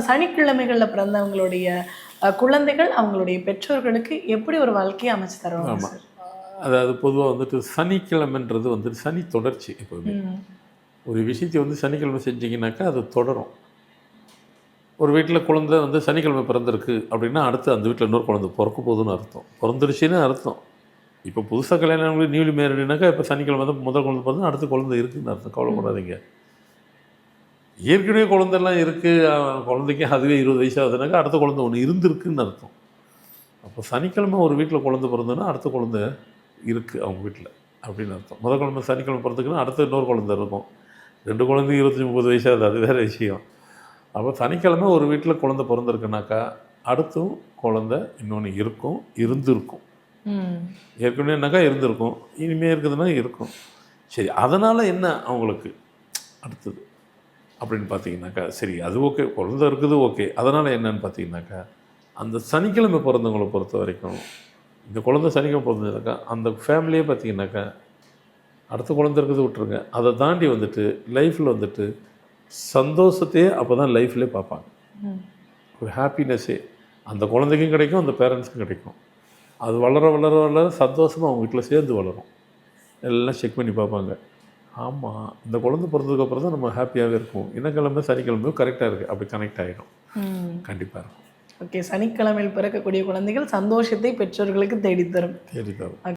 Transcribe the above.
சனிக்கிழமைகளில் பிறந்தவங்களுடைய குழந்தைகள் அவங்களுடைய பெற்றோர்களுக்கு எப்படி ஒரு வாழ்க்கையை அமைச்சு தருவாங்க சார்? அதாவது பொதுவாக வந்துட்டு சனிக்கிழமைன்றது வந்துட்டு சனி தொடர்ச்சி எப்போவுமே. ம். ஒரு விஷயத்தை வந்து சனிக்கிழமை செஞ்சீங்கன்னாக்கா அது தொடரும். ஒரு வீட்டில் குழந்தை வந்து சனிக்கிழமை பிறந்திருக்கு அப்படின்னா அடுத்து அந்த வீட்டில் இன்னொரு குழந்தை பிறக்க போகுதுன்னு அர்த்தம். பிறந்துருச்சுன்னு அர்த்தம். இப்போ புதுசாக கல்யாணம் நியூலி மேரடினாக்கா இப்போ சனிக்கிழமை தான் முதல் குழந்தை பிறந்து அடுத்த குழந்தை இருக்குன்னு அர்த்தம். கவலைப்படாதீங்க. ஏற்கனவே குழந்தைலாம் இருக்குது குழந்தைக்கு அதுவே இருபது வயசு ஆகுதுனாக்கா அடுத்த குழந்தை ஒன்று இருந்திருக்குன்னு அர்த்தம். அப்போ சனிக்கிழமை ஒரு வீட்டில் குழந்தை பிறந்ததுன்னா அடுத்த குழந்தை இருக்குது அவங்க வீட்டில் அப்படின்னு அர்த்தம். முதல் குழந்தை சனிக்கிழமை பிறந்துக்குன்னா அடுத்த இன்னொரு குழந்தை இருக்கும். ரெண்டு குழந்தை இருபத்தி முப்பது வயசாகுது அது வேறு விஷயம். அப்போ சனிக்கிழமை ஒரு வீட்டில் குழந்தை பிறந்திருக்குனாக்கா அடுத்தும் குழந்தை இன்னொன்று இருக்கும் இருந்திருக்கும். ம். ஏற்கனவேனாக்கா இருந்திருக்கும் இனிமேல் இருக்குதுன்னா இருக்கும். சரி அதனால் என்ன அவங்களுக்கு அடுத்தது? அப்படின்னு பார்த்தீங்கன்னாக்கா சரி அது ஓகே குழந்தை இருக்குது ஓகே. அதனால் என்னன்னு பார்த்தீங்கன்னாக்கா அந்த சனிக்கிழமை பிறந்தவங்களை பொறுத்த வரைக்கும் இந்த குழந்தை சனிக்கிழமை பிறந்ததுனாக்கா அந்த ஃபேமிலியே பார்த்தீங்கன்னாக்கா அடுத்த குழந்தை இருக்குது விட்டுருங்க. அதை தாண்டி வந்துட்டு லைஃப்பில் வந்துட்டு சந்தோஷத்தையே அப்போ தான் லைஃப்லேயே பார்ப்பாங்க. ஒரு ஹாப்பினஸ்ஸே அந்த குழந்தைக்கும் கிடைக்கும் அந்த பேரண்ட்ஸ்க்கும் கிடைக்கும். அது வளர வளர வளர சந்தோஷமாக அவங்க வீட்டில் சேர்ந்து வளரும். எல்லாம் செக் பண்ணி பார்ப்பாங்க. ஆமாம் இந்த குழந்தை பிறந்ததுக்கப்புறம் தான் நம்ம ஹாப்பியாகவே இருக்கும் என்ன கிழமை சனிக்கிழமையோ கரெக்டாக இருக்குது அப்படி கனெக்ட் ஆகிடும். கண்டிப்பாக இருக்கும். ஓகே சனிக்கிழமையில் பிறக்கக்கூடிய குழந்தைகள் சந்தோஷத்தை பெற்றோர்களுக்கு தேடித்தரும் தேடி தரும்.